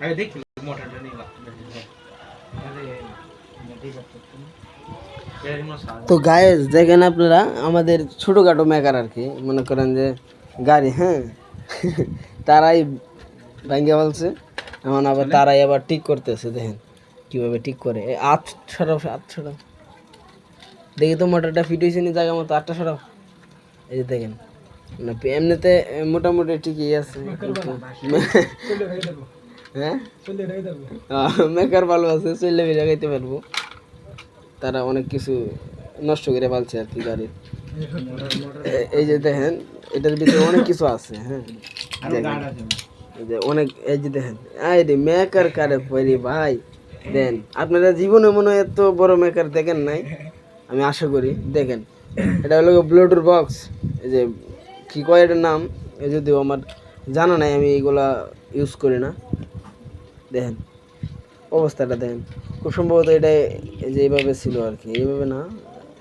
আরে দেখি মোটরটা নিবা তো গায়েস দেখেন আপনারা আমাদের ছোটোখাটো মেকার আর কি মনে করেন যে গাড়ি হ্যাঁ তারাই ভেঙে বলছে এমন আবার তারাই আবার ঠিক করতেছে দেখেন কীভাবে ঠিক করে এই আট সরাও আট সরাও দেখি তো মোটরটা ফিট হয়েছে নি জায়গা মতো আটটা সরাও। এই যে দেখেন না এমনিতে মোটামুটি ঠিকই আছে। হ্যাঁ? মেকার ভালো আছে চললে বেরিয়ে গাইতে পারব। তারা অনেক কিছু নষ্ট করে পালছে আর কি গাড়ির এই যে দেখেন এটার ভিতরে অনেক কিছু আছে হ্যাঁ? যে অনেক এই যে দেখেন মেকার কারে পরি ভাই? দেন আপনারা জীবনে মনে হয় এত বড় মেকার দেখেন নাই? আমি আশা করি, দেখেন, এটা হলো ব্লুটুথ বক্স এই যে কী কয় এটার নাম যদিও আমার জানা নাই, আমি এইগুলা ইউজ করি না। দেখেন, অবস্থাটা দেখেন, খুব সম্ভবত এটা যে এইভাবে ছিল আর কি এইভাবে না,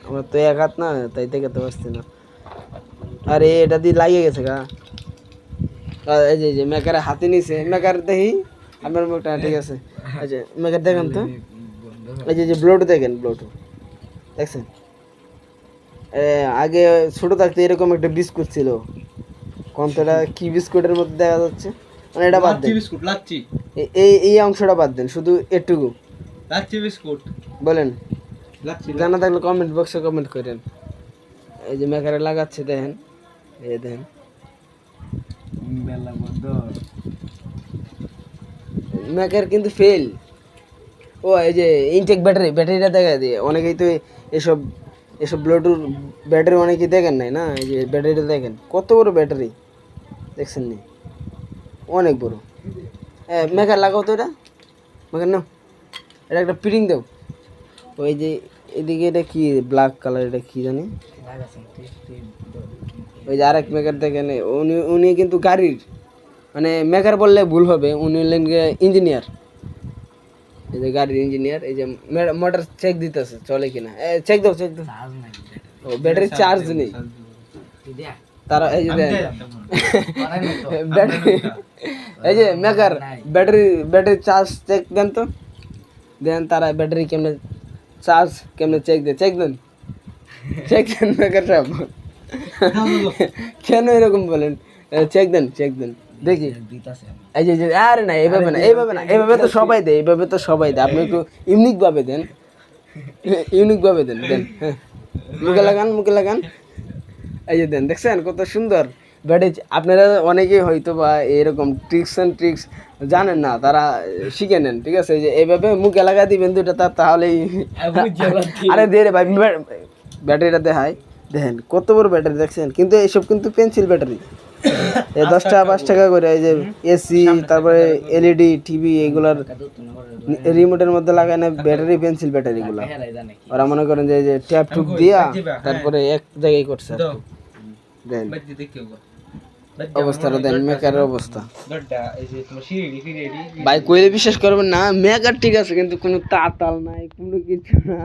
আমার তো এক হাত না, তাই দেখাতে পারছি না। আরে, এটা দিয়ে লাগিয়ে গেছে গা। এই যে মেকারে হাতে নিছে, মেকার দেখি আপনার মুখটা ঠিক আছে। আচ্ছা মেকার দেখেন তো, এই যে যে ব্লোটু দেখেন ব্লোটু দেখছেন? আগে ছোট থাকতে এরকম একটা বিস্কুট ছিল। কন্তটা কি বিস্কুটের মধ্যে দেখা যাচ্ছে? মানে এটা বাদ দেন। বিস্কুট লাচ্ছি। এই এই অংশটা বাদ দেন শুধু এটুকু। লাচ্ছি বিস্কুট। বলেন। লাচ্ছি জানা থাকলে কমেন্ট বক্সে কমেন্ট করেন। এই যে মেকারে লাগাচ্ছে দেখেন। এই দেখেন। মেকার কিন্তু ফেল ও, এই যে ইনটেক ব্যাটারি ব্যাটারিটা দেখা দিয়ে। অনেকেই তো এসব এসব ব্লুটুথ ব্যাটারি অনেকেই দেখেন নাই না? এই যে ব্যাটারিটা দেখেন। কত বড় ব্যাটারি দেখছেন নি? অনেক বড়। হ্যাঁ মেকার লাগাও তো এটা। মেকার নাও। এটা একটা প্রিন্ট দাও। ওই যে এদিকে এটা কি ব্ল্যাক কালার এটা কি জানি? ওই যে আরেক মেকার দেখেন। উনি উনি কিন্তু গাড়ির। মানে মেকার বললে ভুল হবে, উনি হলেন ইঞ্জিনিয়ার এই যে গাড়ির ইঞ্জিনিয়ার এই যে মোটর চেক দিতেছে চলে কিনা। চেক দাও চেক দাও। ও ব্যাটারি চার্জ নেই। তারা এই যে ব্যাটারি এই যে maker battery battery charge check দেন তো। দেন তারা ব্যাটারি কেমনে চার্জ কেমনে চেক দেয়। চেক দেন। চেক দেন মেকার সাহেব। কেন এরকম বলেন? চেক দেন চেক দেন। দেখি। এই যে আরে না এইভাবে না এইভাবে না এইভাবে তো সবাই দেয় এইভাবে তো সবাই দেয়। আপনি একটু ইউনিক ভাবে দেন। ইউনিক ভাবে দেন দেন হ্যাঁ। মুখে লাগান মুখে লাগান। এই যে দেন দেখছেন কত সুন্দর। বাট আপনারা অনেকেই হয়তো বা এরকম ট্রিক্স অ্যান্ড ট্রিক্স জানেন না তারা শিখে নেন ঠিক আছে? যে এইভাবে মুখে লাগা দিবেন দুটা তার তাহলেই আরে দে রে ভাই ব্যাট- ব্যাটারিটা দেখায় দেখেন কত বড় ব্যাটারি দেখছেন? কিন্তু এইসব কিন্তু পেন্সিল ব্যাটারি এই দশ টাকা পাঁচ টাকা করে এই যে এসি তারপরে এলইডি টিভি এগুলার রিমোটের মধ্যে লাগায় না ব্যাটারি পেন্সিল ব্যাটারি গুলা। ওরা মনে করেন যে এই যে ট্যাপ টুপ দিয়া তারপরে এক জায়গায় করছে দেন। অবস্থাটা দেন মেকারের অবস্থা। ভাই কইলে বিশ্বাস করবেন না মেকার ঠিক আছে কিন্তু কোনো তাতাল নাই কোনো কিছু না।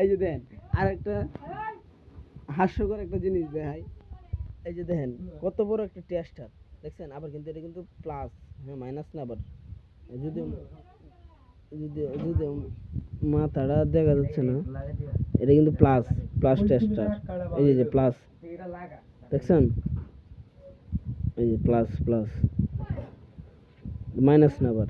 এই যে দেন আর একটা হাস্যকর একটা জিনিস দেখাই। এই যে দেখেন কত বড় একটা টেস্টার দেখছেন? আবার কিন্তু এটা কিন্তু প্লাস হ্যাঁ মাইনাস না আবার যদি যদি যদি মাথাটা দেখা যাচ্ছে না এটা কিন্তু প্লাস প্লাস টেস্টার এই যে- প্লাস দেখছেন? এই যে প্লাস প্লাস মাইনাস না আবার